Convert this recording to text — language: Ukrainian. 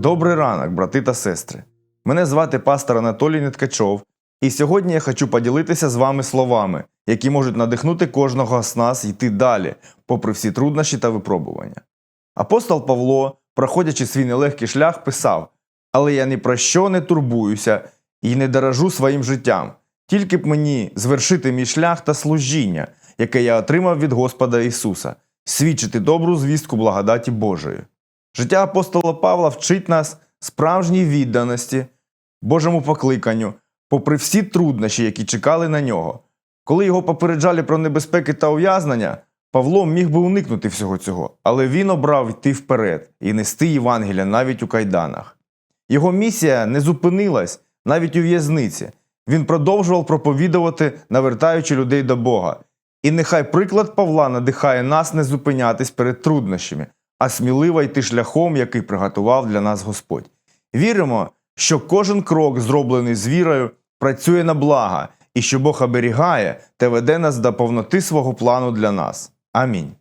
Добрий ранок, брати та сестри. Мене звати пастор Анатолій Неткачов, і сьогодні я хочу поділитися з вами словами, які можуть надихнути кожного з нас йти далі, попри всі труднощі та випробування. Апостол Павло, проходячи свій нелегкий шлях, писав: Але я ні про що не турбуюся і не дорожу своїм життям, тільки б мені звершити мій шлях та служіння, яке я отримав від Господа Ісуса, свідчити добру звістку благодаті Божої. Життя апостола Павла вчить нас справжній відданості, Божому покликанню, попри всі труднощі, які чекали на нього. Коли його попереджали про небезпеки та ув'язнення, Павло міг би уникнути всього цього, але він обрав йти вперед і нести Євангелія навіть у кайданах. Його місія не зупинилась навіть у в'язниці. Він продовжував проповідувати, навертаючи людей до Бога. І нехай приклад Павла надихає нас не зупинятись перед труднощами, а сміливо йти шляхом, який приготував для нас Господь. Віримо, що кожен крок, зроблений з вірою, працює на благо, і що Бог оберігає та веде нас до повноти свого плану для нас. Амінь.